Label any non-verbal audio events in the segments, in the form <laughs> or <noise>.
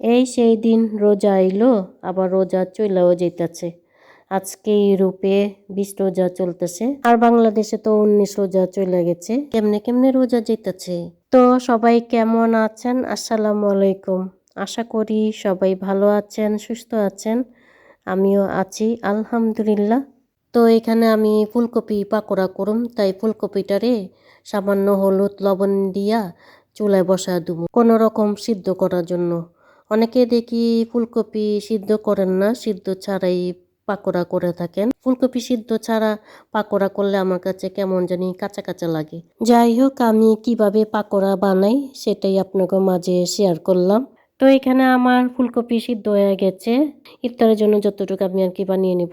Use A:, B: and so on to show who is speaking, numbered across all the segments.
A: এই সেই দিন রোজা আইলো আবার রোজা চইলাও যেতেছে আজকে ইউরোপে বিশ রোজা চলতেছে, আর বাংলাদেশে তো উনিশ রোজা চলে গেছে। কেমনে কেমনে রোজা যেতেছে তো সবাই কেমন আছেন? আসসালামু আলাইকুম। আশা করি সবাই ভালো আছেন, সুস্থ আছেন। আমিও আছি, আলহামদুলিল্লাহ। তো এখানে আমি ফুলকপি পাকোড়া করুম, তাই ফুলকপিটারে সামান্য হলুদ লবণ দিয়া চুলায় বসা দেবো। কোনো রকম সিদ্ধ করার জন্য। অনেকে দেখি ফুলকপি সিদ্ধ করেন না, সিদ্ধ ছাড়াই পাকোড়া করে থাকেন। ফুলকপি সিদ্ধ ছাড়া পাকোড়া করলে আমার কাছে কেমন জানি কাঁচা কাঁচা লাগে। যাই হোক, আমি কীভাবে পাকোড়া বানাই সেটাই আপনাকে মাঝে শেয়ার করলাম। তো এখানে আমার ফুলকপি সিদ্ধ হয়ে গেছে। ইফতারের জন্য যতটুকু আমি আর কি বানিয়ে নিব।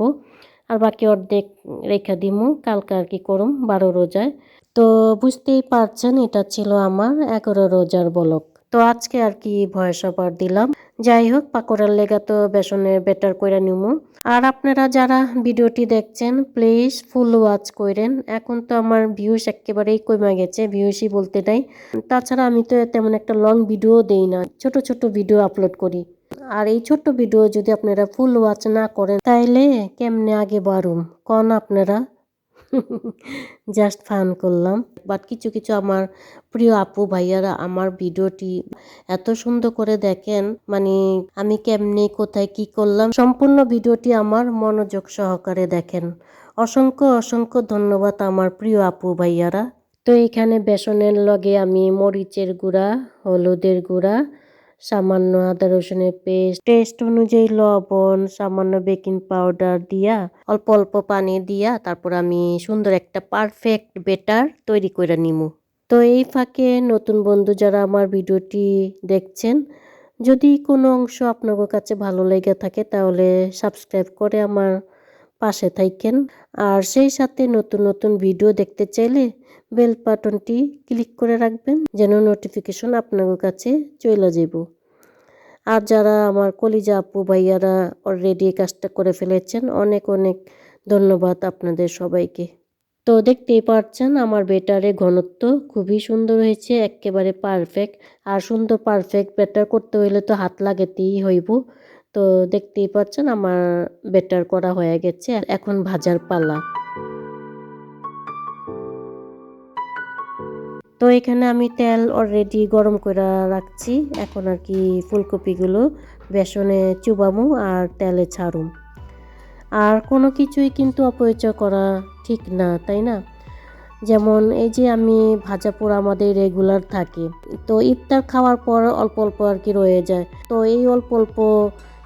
A: আর বাকি অর্ধেক রেখা দিমু। কালকে আর কি করুম, বারো রোজায়। তো বুঝতেই পারছেন, এটা ছিল আমার এগারো রোজার বলক তো আজকে আর কি ভয়েস ওভার দিলাম। যাই হোক, পাকোড়ার লেগা তো বেসনের বেটার করে নিমু। আর আপনারা যারা ভিডিওটি দেখছেন প্লিজ ফুল ওয়াচ করেন এখন তো আমার ভিউস একেবারেই কমে গেছে ভিউসই বলতে নাই। তাছাড়া আমি তো তেমন একটা লং ভিডিও দেই না, ছোট ছোট ভিডিও আপলোড করি। আর এই ছোট্ট ভিডিও যদি আপনারা ফুল ওয়াচ না করেন, তাইলে কেমনে আগে বাড়ুম? কন আপনারা? <laughs> জাস্ট ফান করলাম। বাট কিছু কিছু আমার প্রিয় আপু ভাইয়ারা আমার ভিডিওটি এত সুন্দর করে দেখেন মানে আমি কেমনি, কোথায়, কি করলাম, সম্পূর্ণ ভিডিওটি আমার মনোযোগ সহকারে দেখেন। অসংখ্য অসংখ্য ধন্যবাদ আমার প্রিয় আপু ভাইয়ারা। তো এখানে বেসনের লগে আমি মরিচের গুঁড়া, হলুদের গুঁড়া সামান্য আদা রসুনের পেস্ট টেস্ট অনুযায়ী লবণ, সামান্য বেকিং পাউডার দিয়া, অল্প অল্প পানি দিয়া তারপর আমি সুন্দর একটা পারফেক্ট বেটার তৈরি করে নিমু। তো এই ফাঁকে নতুন বন্ধু যারা আমার ভিডিওটি দেখছেন, যদি কোনো অংশ আপনাদের কাছে ভালো লেগে থাকে তাহলে সাবস্ক্রাইব করে আমার পাশে থাকেন আর সেই সাথে নতুন নতুন ভিডিও দেখতে চাইলে বেল বাটনটি ক্লিক করে রাখবেন, যেন নোটিফিকেশন আপনাদের কাছে চলে যাব। আর যারা আমার কলিজা আপু ভাইয়ারা অলরেডি কাজটা করে ফেলেছেন, অনেক অনেক ধন্যবাদ আপনাদের সবাইকে। তো দেখতেই পাচ্ছেন আমার বেটারে ঘনত্ব খুবই সুন্দর হয়েছে, একেবারে পারফেক্ট আর সুন্দর পারফেক্ট বেটার করতে হইলে তো হাত লাগাতেই হইব। তো দেখতেই পাচ্ছেন আমার বেটার করা হয়ে গেছে এখন ভাজার পালা। তো এখানে আমি তেল অলরেডি গরম করে রাখছি। এখন আর কি ফুলকপিগুলো, বেসনে চুবামু আর তেলে ছাড়ুম। আর কোনো কিছুই কিন্তু অপরিচয় করা ঠিক না, তাই না? যেমন এই যে আমি ভাজা পোড়া আমাদের রেগুলার থাকে। তো ইফতার খাওয়ার পর অল্প অল্প আর কি রয়ে যায়। তো এই অল্প অল্প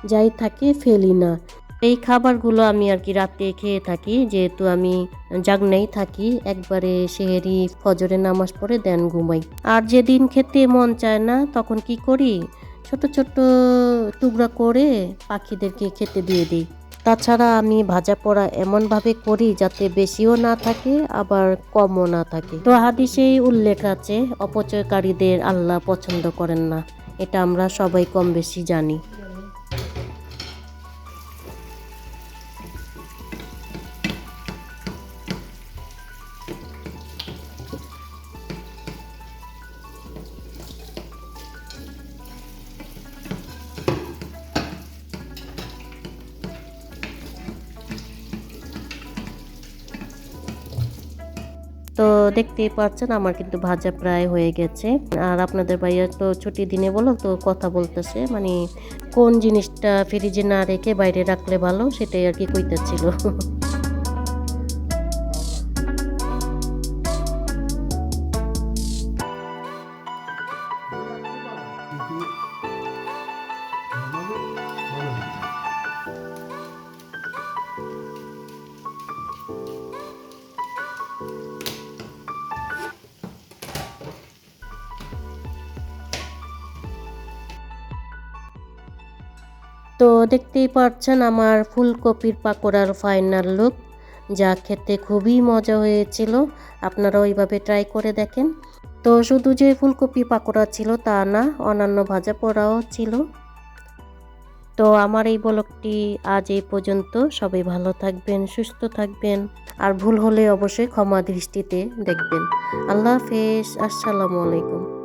A: যাই থাকে ফেলি না। এই খাবারগুলো আমি আর কি রাতে খেয়ে থাকি, যেহেতু আমি জাগনাই থাকি, একবারে সেহেরি ফজরে নামাজ পড়ে দেন ঘুমাই। আর যেদিন খেতে মন চায় না, তখন কি করি? ছোট ছোট টুকরা করে পাখিদেরকে খেতে দিয়ে দিই। তাছাড়া আমি ভাজা পোড়া এমনভাবে করি যাতে বেশিও না থাকে, আবার কমও না থাকে। তো হাদিসেই উল্লেখ আছে, অপচয়কারীদের আল্লাহ পছন্দ করেন না। এটা আমরা সবাই কম বেশি জানি। তো দেখতেই পাচ্ছেন, আমার কিন্তু ভাজা প্রায় হয়ে গেছে। আর আপনাদের ভাইয়া তো ছুটি দিনে বলো তো কথা বলতেছে মানে কোন জিনিসটা ফ্রিজে না রেখে বাইরে রাখলে ভালো সেটাই আর কি কইতেছিল। তো দেখতেই পাচ্ছেন আমার ফুলকপির পাকোড়ার ফাইনাল লুক যা খেতে খুবই মজা হয়েছিল। আপনারা ওইভাবে ট্রাই করে দেখেন। তো শুধু যে ফুলকপি পাকোড়া ছিল তা না, অন্যান্য ভাজা পোড়াও ছিল। তো আমার এই বলকটি আজ এই পর্যন্ত। সবাই ভালো থাকবেন, সুস্থ থাকবেন, আর ভুল হলে অবশ্যই ক্ষমা দৃষ্টিতে দেখবেন। আল্লাহ হাফেজ, আসসালামু আলাইকুম।